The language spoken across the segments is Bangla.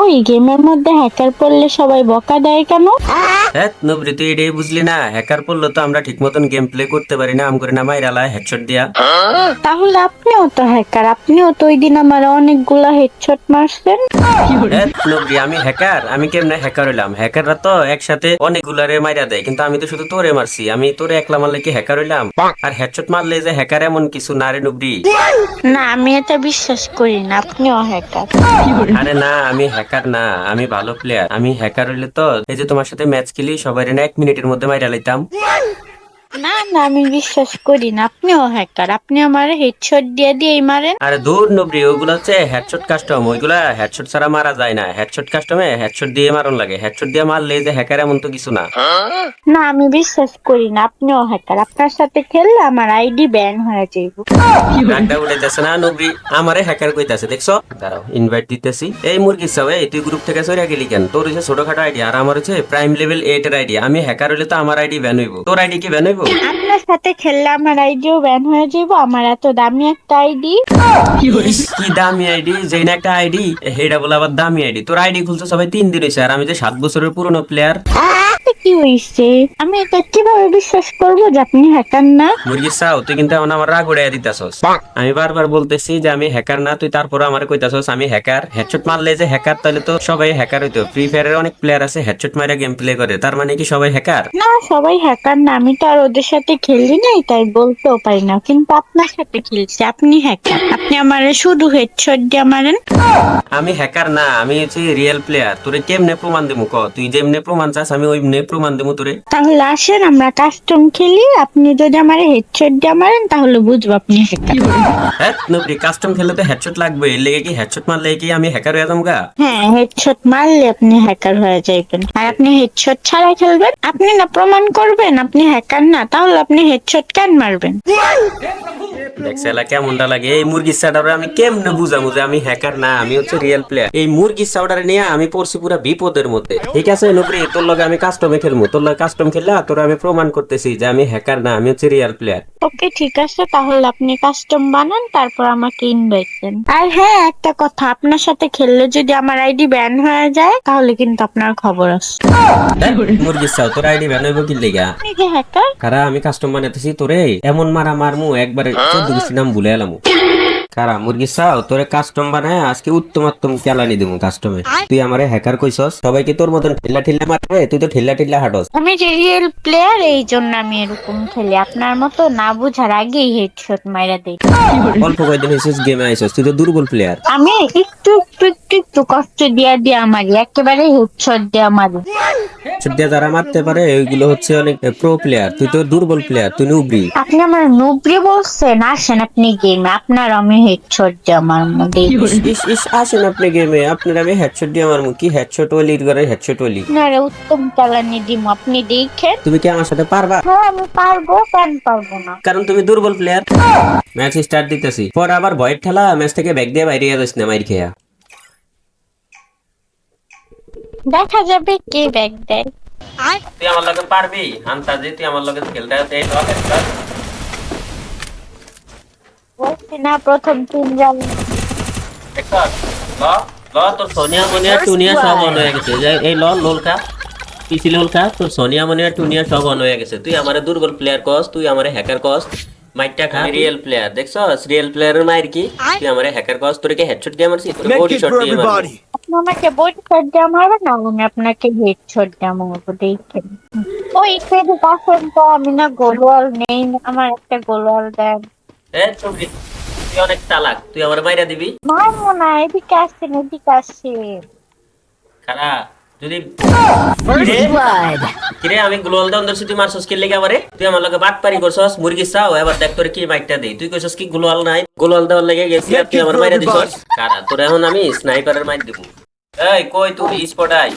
ওই গেমের মধ্যে হ্যাকার পড়লে সবাই বকা দেয় কেন? হ্যাঁ নবরি তুই এটাই বুঝলি না? হ্যাকার পড়ল তো আমরা ঠিক মতন গেম প্লে করতে পারি না। আম করে না মাইরালা হেডশট দিয়া। তাহলে আপনিও তো হ্যাকার আপনিও তো ওই দিন আমার অনেকগুলা হেডশট মারছেন। হ্যাঁ নবরি আমি হ্যাকার আমি কেমনে হ্যাকার হইলাম? হ্যাকাররা তো একসাথে অনেকগুলারে মাইরা দেয় কিন্তু আমি তো শুধু তোরে মারছি। আমি তোরে একলা মারলে কি হ্যাকার হইলাম? আর হেডশট মারলে যে হ্যাকার এমন কিছু না রে নবরি। না আমি এটা বিশ্বাস করি না আপনিও হ্যাকার আরে না আমি হ্যাকার না, আমি ভালো প্লেয়ার আমি হ্যাকার হইলে তো এই যে তোমার সাথে ম্যাচ খেলি সবাই এক মিনিটের মধ্যে মাইরা লাইতাম। না না আমি বিশ্বাস করি না। আপনিও হ্যাকার আপনি আমার হেডশট দিয়ে দিয়েই মারেন। আরে দূর নবরি ওগুলো হচ্ছে হেডশট কাস্টম ওইগুলা হেডশট ছাড়া মারা যায় না। হেডশট কাস্টমে হেডশট দিয়ে মারন লাগে। হেডশট দিয়ে মারলে যে হ্যাকার এমন তো কিছু না। না আমি বিশ্বাস করি না আপনিও হ্যাকার আপনার সাথে খেললে আমার আইডি ব্যান হয়ে যাইব। নাকটা উঠাইতেছে না নবরি আমারে হ্যাকার কইতাছে দেখছ? দাঁড়াও ইনভাইট দিতেছি। এই মুরগি সব এই তুই গ্রুপ থেকে সরে গেলি কেন? তোর হচ্ছে ছোটখাটো আইডি আর আমার হচ্ছে প্রাইম লেভেল এইট এর আইডি আমি হ্যাকার হইলে তো আমার আইডি ব্যান হইব। তোর আইডি কি ব্যান হইব? আপনার সাথে খেললে আমার আইডিও ব্যান হয়ে যাইব আমার এত দামি একটা আইডি। কি দামি আইডি? যেই না একটা আইডি হেডা বলে আবার দামি আইডি। তোর আইডি খুলছে সবাই তিন দিন হয়েছে আর আমি যে সাত বছরের পুরনো প্লেয়ার কি হইছে? আমি এটা কীভাবে বিশ্বাস করব যে আপনি হ্যাকার না? মুরগি চাও তুই কিন্তু এখন আমার রাগ উড়াইয়া দিতাছস। আমি বারবার বলতেছি যে আমি হ্যাকার না তুই তারপর আমার কইতাছস আমি হ্যাকার হেডশট মারলে যে হ্যাকার তাহলে তো সবাই হ্যাকার হইতো। ফ্রি ফায়ারের অনেক প্লেয়ার আছে হেডশট মারা গেম প্লে করে। তার মানে কি সবাই হ্যাকার না সবাই হ্যাকার না। আমি তো আর ওদের সাথে খেলি নাই তাই বলতেও পারি না। কিন্তু আপনার সাথে খেলছি আপনি হ্যাকার আপনি আমার শুধু হেডশট দিয়ে মারেন। আমি হ্যাকার না আমি হচ্ছে রিয়েল প্লেয়ার তোরে কেমনে প্রমাণ দেবো ক তুই যেমনে প্রমাণ চাস আমি ওইমনে প্রমাণ দেবো তোরে। তাহলে আসেন আমরা কাস্টম খেলি। আপনি যদি আমার হেডশট দিয়ে মারেন তাহলে বুঝব আপনি হ্যাঁ নবরি কাস্টম খেলে তো হেডশট লাগবে এর লেগে কি হেডশট মারলে কি আমি হ্যাকার হয়ে যাব গা? হ্যাঁ হেডশট মারলে আপনি হ্যাকার হয়ে যাইবেন। আর আপনি হেডশট ছাড়া খেলবেন? আপনি না প্রমাণ করবেন আপনি হ্যাকার না তাহলে আপনি হেডশট কেন মারবেন? দেখছে এলা কেমনটা লাগে? এই মুরগির সাউডারে আমি কেমনে বুঝামু যে আমি হ্যাকার না? আমি হচ্ছে রিয়েল প্লেয়ার এই মুরগির সাউডারে নিয়ে আমি পড়ছি পুরা বিপদের মধ্যে। ঠিক আছে নবরি তোর লগে আমি কাস্টমে খেলব তোর লগে কাস্টম খেললে তোর আমি প্রমাণ করতেছি যে আমি হ্যাকার না আমি হচ্ছে রিয়েল প্লেয়ার ওকে ঠিক আছে তাহলে আপনি কাস্টম বানান তারপর আমাকে ইনভাইট দেন। আর হ্যাঁ একটা কথা আপনার সাথে খেললে যদি আমার আইডি ব্যান হয়ে যায় তাহলে কিন্তু আপনার খবর আছে। মুরগির সাউ তোর আইডি ব্যান হইব কি লেগা? হ্যাকার কারা আমি কাস্টম বানাইতেছি তোরে? এমন মারা মারমু একবারে গোষ্ঠী নাম ভুলে এলাম কারা? মুরগি চাও? তোরে কাস্টম বানায় আজকে উত্তমাত্তম চালানি দেবো কাস্টমে তুই আমারে হ্যাকার কইছস? সবাইকে তোর মতন ঠেলা ঠেলা মারবে? তুই তো ঠেলা ঠেলা হাঁটস। আমি যে রিয়েল প্লেয়ার এই জন্য আমি এরকম খেলি। আপনার মতো না বুঝার আগেই হেডশট মাইরা দেই। অল্প কয়েকদিন হয়েছিস গেমে আইসস। তুই তো দুর্বল প্লেয়ার আমি একটু একটু একটু একটু কষ্ট দিয়া দিয়া মারি। একেবারে হেডশট দিয়া মারি। দিয়ে যারা মারতে পারে ওইগুলো হচ্ছে অনেক প্রো প্লেয়ার তুই তো দুর্বল প্লেয়ার তুই নুবরি আপনি আমার নুবরি বলছেন আসেন আপনি গেমে আপনার আমি হেডশট দিয়া আমার মধ্যে ইস ইস আসেন আপনি গেমে আপনার আমি হেডশট দিয়ে আমার কি হেডশট ওলির ঘরে হেডশট ওলি আপনারা উত্তম চালানি দিম আপনি দেখেন। তুমি কি আমার সাথে পারবা? হ্যাঁ আমি পারব কেন পারব না? কারণ তুমি দুর্বল প্লেয়ার ম্যাচ স্টার্ট দিতেছি। পর আবার ভয়ের ঠেলা ম্যাচ থেকে ব্যাগ দিয়ে বাইরে যাস না মাইর খেয়া। দেখা যাবে কে ব্যাগ দেয়। তুই আমার লগে পারবি? আন্তাজে তুই আমার লগে খেলতে। বলছি না প্রথম তিন রান একটা। ল ল সোনিয়া মনিয়া টুনিয়া সব অন হয়ে গেছে। এই ল লোল খা। পিসি লোল খা তোর সোনিয়া মনিয়া টুনিয়া সব অন হয়ে গেছে। তুই আমারে দুর্বল প্লেয়ার কস তুই আমারে হ্যাকার কস মাইকটা খা। রিয়েল প্লেয়ার দেখছস? রিয়েল প্লেয়ারের মাইর কি? তুই আমারে হ্যাকার কস তোর কি হেডশট দিয়ে মারছি? তোর বডি শট দিয়ে মারছি আমাকে বডি শট দিয়ে মারবেন না? আমি আপনাকে হেড শট দিয়ে মারবো দেখেন ওই খেয়ে পাশেন তো আমি না গোলওয়াল নেই আমার একটা গোলওয়াল দেন। তুই অনেক চালাক তুই আমার মাইরা দিবি? মারবো না এদিকে আসছেন এদিকে আসছেন খারা যদি কিরে? আমি গ্লোয়াল দাউন ধরছি তুই মারছস কি লেগে আমারে? তুই আমার লগে বাট পারি করছস মুরগি চাও এবার দেখ তোর কি মাইকটা দেই। তুই কইছস কি গ্লোয়াল নাই? গ্লোয়াল দেওয়ার লেগে গেছি আর তুই আমার মাইরা দিছস? কারা তোর এখন আমি স্নাইপারের মাইর দিব। এই কই তুই স্পট আই।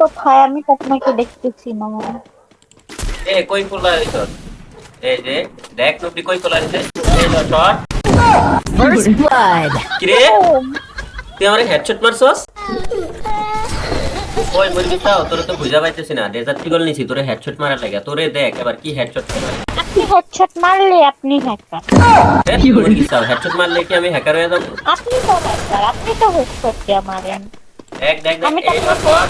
কোথায়? আমি আপনাকে দেখতেছি না। এ কই ফুলা এই যে দেখ তুই কই ফুলা দিছে এই লো শট কিরে তুই আমারে হেডশট মারছস ওই মুরগি চাও তোর তো বুঝা পাইতেছি না ডেজার্ট টিগল নিছি তোরে হেডশট মারা লাগে তোরে দেখ এবার কি হেডশট মারা আপনি হেডশট মারলে আপনি হ্যাকার হেডশট মারলে কি আমি হ্যাকার হয়ে যাব আপনি তো হ্যাকার আপনি তো হেডশট দিয়ে মারেন দেখ দেখ দেখ এই ধর কর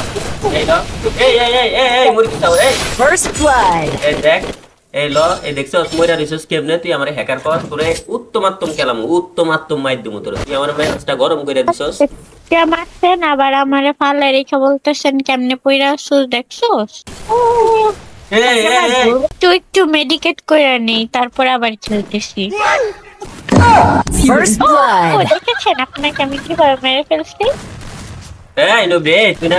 এই ধর এই এই এই এই এই মুরগি এই First blood. এই দেখ এই ল এই দেখছ মইরা রিসোর্স কেমনে? তুই আমার হ্যাকার কর করে উত্তমাত্তম খেলাম উত্তমাত্তম মাধ্যম তোর। তুই আমার ম্যাচটা গরম করে দিছস। কে মারছেন আবার আমারে ফালে রেখে বলতেছেন কেমনে পইরা সুস দেখছোস? এই এই একটু একটু মেডিকেট করে নেই তারপর আবার খেলতেছি। First ও blood. দেখেছেন আপনাকে আমি কীভাবে মেরে ফেলছি? এই নবে তুই না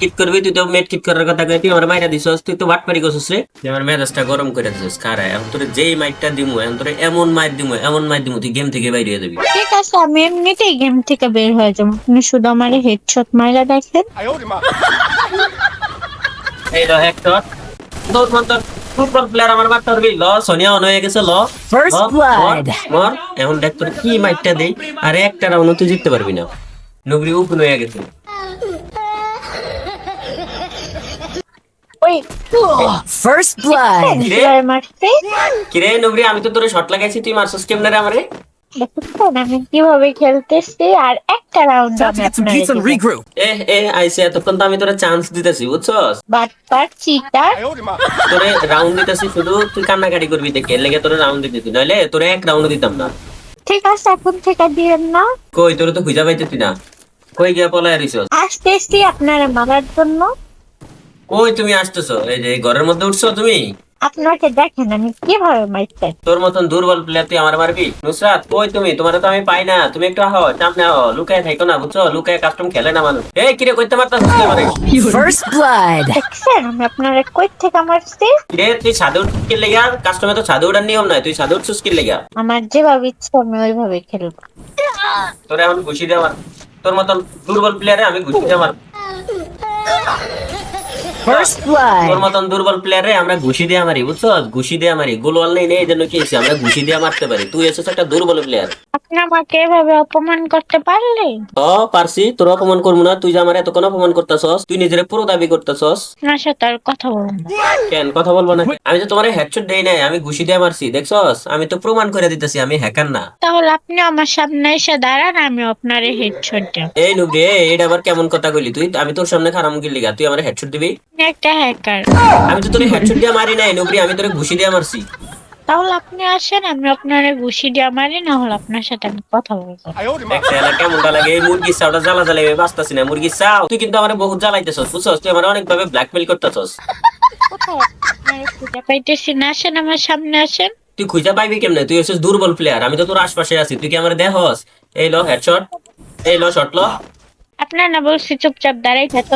কিট করবি তুই তো মেট কিট করার কথা কই তুই আমার মাইরা দিছস তুই তো বাট পারি করছস রে। তুই আমার মেজাজটা গরম করে দিছস খারা এখন তোর যেই মাইকটা দিমু এখন তোর এমন দিমু এমন মাইর দিমু তুই গেম থেকে বাইরে হয়ে যাবি। ঠিক আছে আমি এমনিতেই গেম থেকে বের হয়ে যাব। আপনি শুধু আমার হেডশট মাইরা দেখেন। এই ল হেক্টর তোর ফুটবল প্লেয়ার আমার মারতে পারবি ল সোনিয়া অন হয়ে গেছে ল. মর, এখন দেখ তোর কি মাইকটা দেই। আর একটা রাউন্ড তুই জিততে পারবি না। নুবরি উপন হয়ে গেছে। First blood. কীভাবে কিরে নুবরি আমি তো তোরে শট লাগাইছি তুই মারছস কেমনে রে আমারে? আমি কীভাবে খেলতেছি আর একটা রাউন্ড আমি to আপনার pizza এ এ আইসে এতক্ষণ তো আমি তোরে চান্স দিতেছি বুঝছস? বাট পার চিটার তোরে রাউন্ড দিতেছি শুধু তুই কান্নাকাটি করবি দেখে লেগে তোরে রাউন্ড দিতেছি নইলে তোরে এক রাউন্ড দিতাম না। ঠিক আছে এখন থেকে দিয়েন না। কই তোরে তো খুঁজা পাইতেছি না। কই গিয়া পলায় রিসস আসতেছি আপনারা মারার জন্য। কই তুমি আসতেছো? এই যে ঘরের মধ্যে উঠছো তুমি? আপনাকে দেখেন আমি কীভাবে মারতেন তোর মতন দুর্বল প্লেয়ার তুই আমার মারবি? নুসরাত কই তুমি? তোমার তো আমি পাই না। তুমি একটু আহ সামনে আহ লুকায় থাকো না বুঝছ? লুকায় কাস্টম খেলে না মানুষ। এই কিরে কইতে পারতাছিস না আমারে? First blood. দেখছেন আমি আপনারা কই থেকে মারছি? কিরে তুই সাদে উঠছিস কি লেগা? কাস্টমে তো সাদে উঠার নিয়ম নাই তুই সাদে উঠছিস কি লেগা? আমার যেভাবে ইচ্ছা আমি ওইভাবে খেলব। তোর এখন ঘুষি দে আমার তোর মতন দুর্বল প্লেয়ারে আমি ঘুষি দে আমার তোর. মতন দুর্বল প্লেয়ারে আমরা ঘুষি দিয়ে মারি, বুঝছ ঘুষি দিয়ে মারি নেই নেই জন্য কি? আমরা ঘুষি দিয়ে মারতে পারি তুই এসেছ একটা দুর্বল প্লেয়ার আমাকে এভাবে অপমান করতে পারলেন ও পারছি। তোর অপমান করব না তুই যে আমার এতক্ষণ অপমান করতেছস তুই নিজের পুরো দাবি করতেছস। সাথে আর কথা বলব না। কেন কথা বলব না? আমি তো তোমার হেডশট দেই নাই আমি ঘুষি দিয়ে মারছি দেখছস? আমি তো প্রমাণ করে দিতেছি আমি হ্যাকার না। তাহলে আপনি আমার সামনে এসে দাঁড়ান আমি আপনার হেডশট দেব। এই নুবরে এইটা আবার কেমন কথা কইলি? তুই আমি তোর সামনে খারাপ গিলি তুই আমার হেডশট দিবি? একটা হ্যাকার আমি তো তোর হেডশট দিয়ে মারি নাই নুবরি আমি তোর ঘুষি দিয়ে মারছি। তাহলে আপনি আসেন আমি আপনার ঘুষি দিয়ে মারি না হলে আপনার সাথে আমি কথা বলব। কেমনটা লাগে এই মুরগির চাওটা জ্বালা জ্বালা আমি বাঁচতাছি না। মুরগির চাও তুই কিন্তু আমার বহুত জ্বালাইতেছস বুঝছস? তুই আমার অনেক ভাবে ব্ল্যাকমেল করতেছস খুঁজে পাইতেছি না। আসেন আমার সামনে আসেন। তুই খুঁজে পাইবি কেমনে? তুই হচ্ছিস দুর্বল প্লেয়ার আমি তো তোর আশপাশে আছি। তুই কি আমার দেহস এই লো হেডশট এই লো শট লো। আপনার না বলছি চুপচাপ দাঁড়াই থাকতে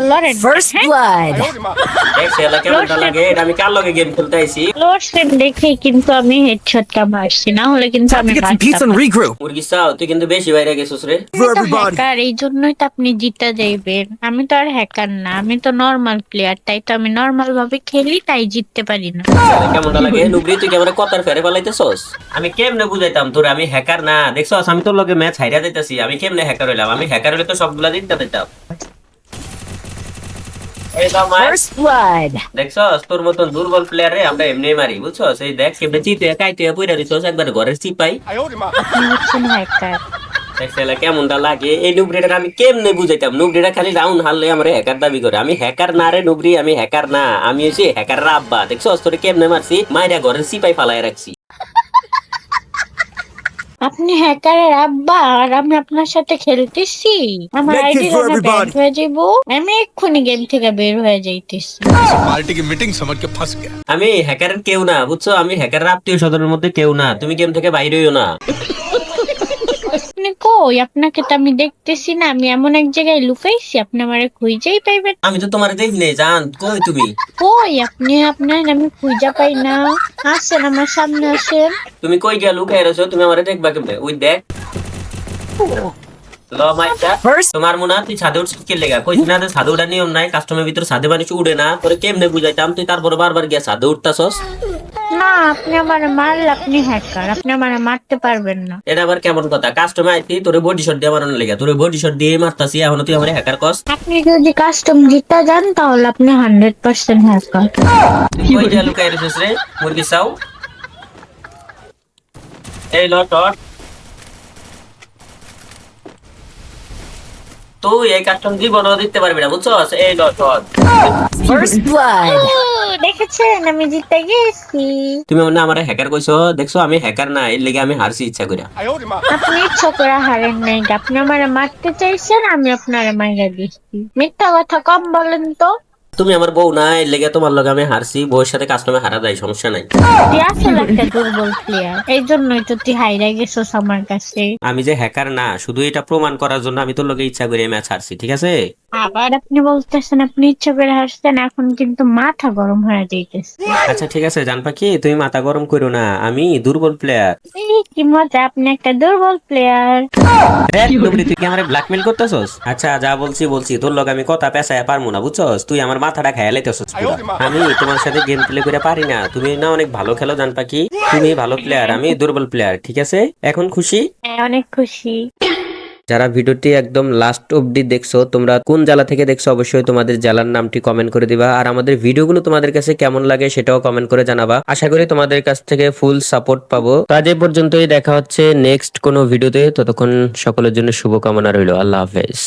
শালা কেমনটা লাগে এটা আমি কার লগে গেম খেলতে আইছি? লড়ছেন দেখে কিন্তু আমি হেডশটটা মারছি না হলে কিন্তু আমি মারতাম মুরগি চাও? তুই কিন্তু বেশি বাইরে গেছিস রে। হ্যাকার এই জন্যই তো আপনি জিতে যাইবেন। আমি তো আর হ্যাকার না আমি তো নর্মাল প্লেয়ার তাই তো আমি নর্মাল ভাবে খেলি তাই জিততে পারি না। কেমন লাগে নুবরি তুই কি আমার কথার ফেরে ফেলাইতেছস আমি কেমনে বুঝাইতাম তোর আমি হ্যাকার না। দেখছস আমি তোর লগে ম্যাচ হাইরা দিতেছি আমি কেমনে হ্যাকার হইলাম? আমি হ্যাকার হইলে তো সবগুলা দিতে দিতাম। এই দাও First blood. দেখছস তোর মতন দুর্বল প্লেয়ারে আমরা এমনি মারি বুঝছস এই দেখ কেমনে চিতে কাইতে পইরা দিছস একবার ঘরের চিপাই আপনি হচ্ছেন হ্যাকার দেখছলা কেমনটা লাগে? এই নুবরিটা আমি কেমনে বুঝাইতাম? নুবরিটা খালি রাউন্ড হারলে আমার হ্যাকার দাবি করে। আমি হ্যাকার না রে নুবরি আমি হ্যাকার না। আমি হচ্ছে হ্যাকার রাব্বা দেখছস তোরে কেমনে মারছি? মাইরা ঘরের চিপাই ফালাই রাখছি। আপনি হ্যাকারের আব্বা আর আমি আপনার সাথে খেলতেছি আমার Make it ID for ban everybody. হয়ে যাব আমি এক্ষুনি গেম থেকে বের হয়ে যাইতেছি पार्टी की मीटिंग समझ के फंस गया আমি হ্যাকারের কেউ না বুঝছো আমি হ্যাকারের আত্মীয় স্বজনের মধ্যে কেউ না তুমি গেম থেকে বাইরে হইও না আপনি কই? আপনাকে তো আমি দেখতেছি না আমি এমন এক জায়গায় লুকাইছি আপনি আমারে খুঁজেই পাইবেন আমি তো তোমার দেখি নেই জান কই তুমি? কই? আপনি আপনার আমি খুঁজা পাই না। আসেন আমার সামনে আসেন। তুমি কই গিয়া লুকাই রয়েছো? তুমি আমারে দেখবা কেমনে? ওই দেখ। ল মাইটা First তোমার মনে হয় তুই ছাদে উঠছিস কে লেগা? কইছি না ছাদে উঠার নিয়ম নাই কাস্টমের ভিতরে ছাদে মানুষ উড়ে না। তোরে কেমনে বুঝাইতাম? তুই তারপরে বারবার গিয়া ছাদে উঠতাছস। না আপনি আমার মারলে আপনি হ্যাকার আপনি আমার মারতে পারবেন না। এটা আবার কেমন কথা? কাস্টমার আইতি তোরে বডি শট দিয়ে মারানোর লেগা। তোরে বডি শট দিয়ে মারতাছি এখন তুই আমার হ্যাকার কস। আপনি যদি কাস্টম জিতা যান তাহলে আপনি হান্ড্রেড পার্সেন্ট হ্যাকার তুই কই লুকাই রয়েছিস রে মুরগি চাও? এই ল টট তুই এই কাস্টম জীবনও দিতে পারবি না বুঝছস? এই ল টট First blood. দেখেছেন? আমি জিতে গেছি তুমি মনে আমার হ্যাকার কইছো? দেখছ আমি হ্যাকার না এর লেগে আমি হারছি ইচ্ছা করে আপনি ইচ্ছা করে হারেন নাই আপনি আমার মারতে চাইছেন আমি আপনার মাইরা দিচ্ছি মিথ্যা কথা কম বলেন তো। তুমি আমার বউ না এর লেগে তোমার লগে আমি হারছি বউয়ের সাথে কাস্টমে হারা যায় সমস্যা নাই। তুই আসলে একটা দুর্বল প্লেয়ার এই জন্যই তো তুই হাইরা গেছিস আমার কাছে। আমি যে হ্যাকার না শুধু এটা প্রমাণ করার জন্য আমি তোর লগে ইচ্ছা করে ম্যাচ হারছি ঠিক আছে? আবার আপনি বলতেছেন আপনি ইচ্ছা করে হাসছেন এখন কিন্তু মাথা গরম হয়ে যাইতেছে। আচ্ছা ঠিক আছে জান পাখি তুমি মাথা গরম করো না আমি দুর্বল প্লেয়ার কি মজা আপনি একটা দুর্বল প্লেয়ার তুই কি আমার ব্ল্যাকমেল করতেছস? আচ্ছা যা বলছি বলছি তোর লগে আমি কথা পেছায় পারমু না বুঝছস? তুই আমার মাথাটা খাইয়া লাইতেছস আমি তোমার সাথে গেম প্লে করে পারি না। তুমি না অনেক ভালো খেলো জান পাখি তুমি ভালো প্লেয়ার আমি দুর্বল প্লেয়ার ঠিক আছে? এখন খুশি? হ্যাঁ, অনেক খুশি। যারা ভিডিওটি একদম লাস্ট অবধি দেখছ, তোমরা কোন জেলা থেকে দেখছ অবশ্যই তোমাদের জেলার নামটি কমেন্ট করে দিবা। আর আমাদের ভিডিওগুলো তোমাদের কাছে কেমন লাগে সেটাও কমেন্ট করে জানাবা। আশা করি তোমাদের কাছ থেকে ফুল সাপোর্ট পাবো। তো আজ এই পর্যন্তই, দেখা হচ্ছে নেক্সট কোনো ভিডিওতে। ততক্ষণ সকলের জন্য শুভকামনা রইল। আল্লাহ হাফেজ।